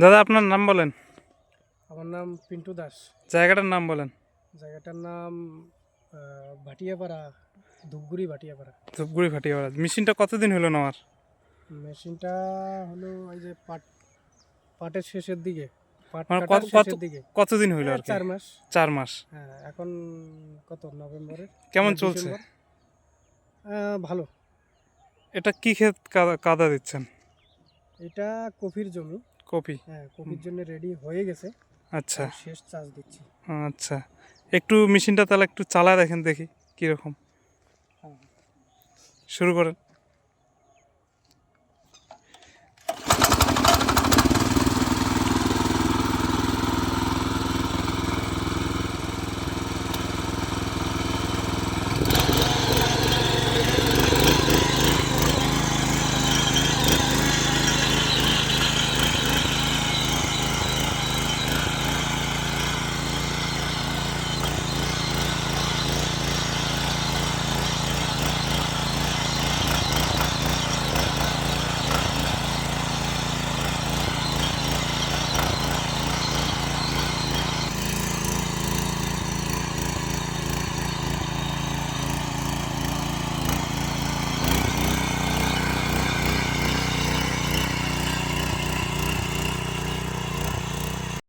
দাদা আপনার নাম বলেন। আমার নাম পিন্টু দাস। জায়গাটার নাম বলেন। জায়গাটার নাম ভাটিয়াপাড়া ধূপগুড়ি ভাটিয়াপাড়া। ধূপগুড়ি ভাটিয়াপাড়া। মেশিনটা কতদিন হলো নেওয়ার? মেশিনটা হলো ওই যে পাট পাটের শেষের দিকে মানে কতদিন হইল আর চার মাস। চার মাস। হ্যাঁ এখন কত নভেম্বরে? কেমন চলছে? ভালো। এটা কি ক্ষেত কাদা- কাদা দিচ্ছেন? এটা কফির জমি। কপি? হ্যাঁ কপির জন্য রেডি হয়ে গেছে। আচ্ছা। শেষ চার্জ দিচ্ছি। আচ্ছা। একটু মেশিনটা তাহলে একটু চালায় দেখেন দেখি কীরকম। হ্যাঁ। শুরু করেন।